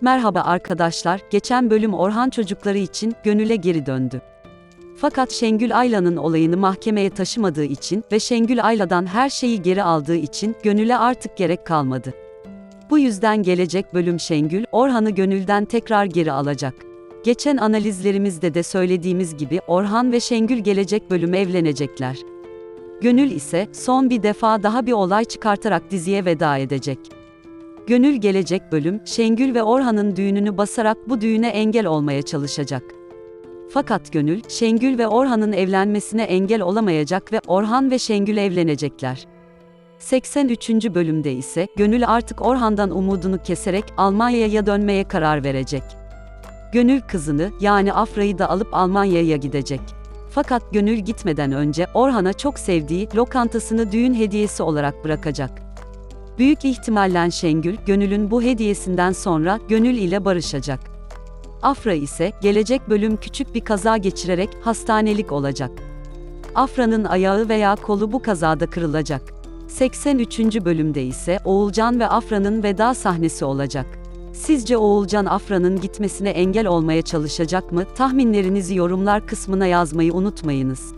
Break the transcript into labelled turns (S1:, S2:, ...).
S1: Merhaba arkadaşlar, geçen bölüm Orhan çocukları için Gönül'e geri döndü. Fakat Şengül Ayla'nın olayını mahkemeye taşımadığı için ve Şengül Ayla'dan her şeyi geri aldığı için Gönül'e artık gerek kalmadı. Bu yüzden gelecek bölüm Şengül, Orhan'ı Gönül'den tekrar geri alacak. Geçen analizlerimizde de söylediğimiz gibi Orhan ve Şengül gelecek bölüm evlenecekler. Gönül ise son bir defa daha bir olay çıkartarak diziye veda edecek. Gönül gelecek bölüm, Şengül ve Orhan'ın düğününü basarak bu düğüne engel olmaya çalışacak. Fakat Gönül, Şengül ve Orhan'ın evlenmesine engel olamayacak ve Orhan ve Şengül evlenecekler. 83. bölümde ise Gönül artık Orhan'dan umudunu keserek Almanya'ya dönmeye karar verecek. Gönül kızını yani Afra'yı da alıp Almanya'ya gidecek. Fakat Gönül gitmeden önce Orhan'a çok sevdiği lokantasını düğün hediyesi olarak bırakacak. Büyük ihtimalle Şengül, Gönül'ün bu hediyesinden sonra Gönül ile barışacak. Afra ise gelecek bölüm küçük bir kaza geçirerek hastanelik olacak. Afra'nın ayağı veya kolu bu kazada kırılacak. 83. bölümde ise Oğulcan ve Afra'nın veda sahnesi olacak. Sizce Oğulcan Afra'nın gitmesine engel olmaya çalışacak mı? Tahminlerinizi yorumlar kısmına yazmayı unutmayınız.